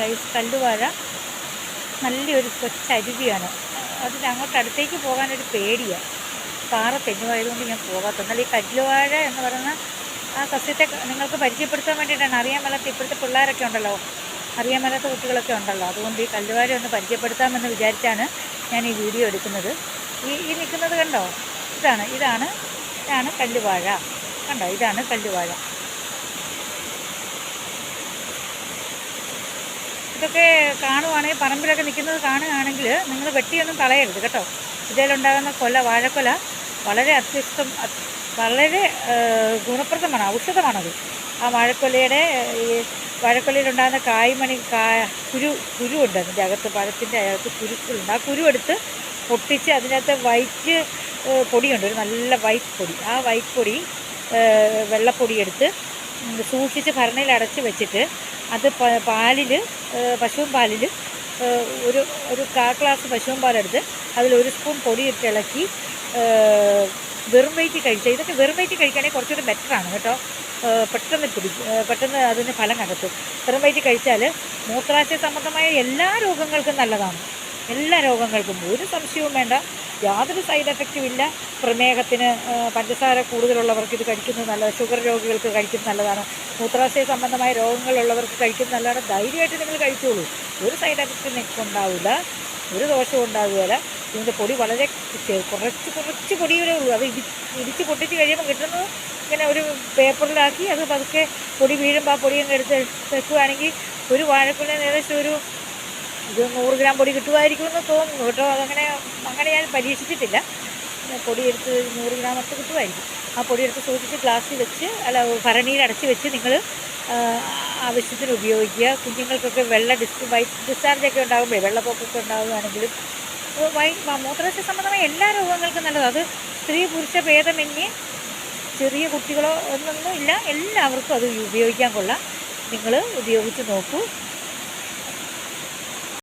Guys കല്ലുവാഴ നല്ലൊരു കൊച്ചരുവിയാണ് അതിന് അങ്ങോട്ട് അടുത്തേക്ക് പോകാനൊരു പേടിയാണ് പാറ തെങ്ങുമായതുകൊണ്ട് ഞാൻ പോകാത്ത എന്നാൽ ഈ കല്ലുവാഴ എന്ന് പറയുന്ന ആ സസ്യത്തെ നിങ്ങൾക്ക് പരിചയപ്പെടുത്താൻ വേണ്ടിയിട്ടാണ് അറിയാൻ മേലാത്ത ഇപ്പോഴത്തെ പിള്ളേരൊക്കെ ഉണ്ടല്ലോ. അറിയാൻ മേലാത്ത കുട്ടികളൊക്കെ ഉണ്ടല്ലോ. അതുകൊണ്ട് ഈ കല്ലുവാഴ ഒന്ന് പരിചയപ്പെടുത്താമെന്ന് വിചാരിച്ചാണ് ഞാൻ ഈ വീഡിയോ എടുക്കുന്നത്. ഈ ഈ നിൽക്കുന്നത് കണ്ടോ? ഇതാണ് ഇതാണ് ഇതാണ് കല്ലുവാഴ. കണ്ടോ? ഇതാണ് കല്ലുവാഴ. ഇതൊക്കെ കാണുവാണെങ്കിൽ പറമ്പിലൊക്കെ നിൽക്കുന്നത് കാണുകയാണെങ്കിൽ നിങ്ങൾ വെട്ടിയൊന്നും കളയരുത് കേട്ടോ. ഇതിലുണ്ടാകുന്ന കൊല വാഴക്കൊല വളരെ അത്യുഷ്ടം വളരെ ഗുണപ്രദമാണ് ഔഷധമാണത്. ആ വാഴക്കൊലയുടെ ഈ വാഴക്കൊലയിലുണ്ടാകുന്ന കായ്മണി കാ കുരു കുരു അതിന്റെ അകത്ത് പഴത്തിന്റെ അകത്ത് കുരുക്കളുണ്ട്. ആ കുരു എടുത്ത് പൊട്ടിച്ച് അതിനകത്ത് വൈറ്റ് പൊടിയുണ്ട് ഒരു നല്ല വൈറ്റ് പൊടി. ആ വൈറ്റ് പൊടി വെള്ളപ്പൊടിയെടുത്ത് സൂക്ഷിച്ച് ഭരണയിൽ അടച്ച് വെച്ചിട്ട് അത് പാലിൽ പശുവും പാലിൽ ഒരു ഒരു കാ ഗ്ലാസ് പശുവും പാലെടുത്ത് അതിൽ ഒരു സ്പൂൺ പൊടി ഇട്ട് ഇളക്കി വെറും വയറ്റി കഴിച്ചാൽ ഇതൊക്കെ വെറും വയറ്റി കഴിക്കുകയാണെങ്കിൽ കുറച്ചുകൂടി ബെറ്ററാണ് കേട്ടോ. പെട്ടെന്ന് പിടിക്കും പെട്ടെന്ന് അതിന് ഫലം കണ്ടെത്തും. വെറും വയറ്റി കഴിച്ചാൽ മൂത്രാശയ സംബന്ധമായ എല്ലാ രോഗങ്ങൾക്കും നല്ലതാണ്. എല്ലാ രോഗങ്ങൾക്കും ഒരു സംശയവും വേണ്ട യാതൊരു സൈഡ് എഫക്റ്റും ഇല്ല. പ്രമേഹത്തിന് പഞ്ചസാര കൂടുതലുള്ളവർക്ക് ഇത് കഴിക്കുന്നത് നല്ലതാണ്. ഷുഗർ രോഗികൾക്ക് കഴിക്കുന്നത് നല്ലതാണ്. മൂത്രാശയ സംബന്ധമായ രോഗങ്ങളുള്ളവർക്ക് കഴിക്കുന്നത് നല്ലതാണ്. ധൈര്യമായിട്ട് നിങ്ങൾ കഴിച്ചോളൂ. ഒരു സൈഡ് എഫക്റ്റ് നിങ്ങൾക്ക് ഉണ്ടാവില്ല ഒരു ദോഷവും ഉണ്ടാവുകയില്ല. ഇതിന്റെ പൊടി വളരെ കുറച്ച് കുറച്ച് പൊടി വരെ ഉള്ളൂ. അത് ഇടി ഇടിച്ച് പൊട്ടിച്ച് കഴിയുമ്പോൾ കിട്ടുന്നത് ഇങ്ങനെ ഒരു പേപ്പറിലാക്കി അത് പതുക്കെ പൊടി വീഴുമ്പോൾ ആ പൊടിയും എടുത്ത് വെക്കുകയാണെങ്കിൽ ഒരു വാഴക്കുള്ളിൽ ഏകദേശം ഒരു ഇത് നൂറ് ഗ്രാം പൊടി കിട്ടുമായിരിക്കുമെന്ന് തോന്നുന്നു കേട്ടോ. അതങ്ങനെ അങ്ങനെ ഞാൻ പരീക്ഷിച്ചിട്ടില്ല. പൊടി എടുത്ത് നൂറ് ഗ്രാം ഒക്കെ കിട്ടുമായിരിക്കും. ആ പൊടിയെടുത്ത് സൂക്ഷിച്ച് ഗ്ലാസ്സിൽ വെച്ച് അല്ല ഭരണിയിൽ അടച്ച് വെച്ച് നിങ്ങൾ ആവശ്യത്തിന് ഉപയോഗിക്കുക. കുഞ്ഞുങ്ങൾക്കൊക്കെ വെള്ള ഡിസ് വൈറ്റ് ഡിസ്ചാർജ് ഒക്കെ ഉണ്ടാകുമ്പോഴേ വെള്ളപ്പൊക്കമൊക്കെ ഉണ്ടാകുകയാണെങ്കിലും വൈ മൂത്രദശ സംബന്ധമായ എല്ലാ രോഗങ്ങൾക്കും നല്ലത്. അത് സ്ത്രീ പുരുഷ ഭേദമന്യേ ചെറിയ കുട്ടികളോ എന്നൊന്നും ഇല്ല എല്ലാവർക്കും അത് ഉപയോഗിക്കാൻ കൊള്ളാം. നിങ്ങൾ ഉപയോഗിച്ച് നോക്കൂ.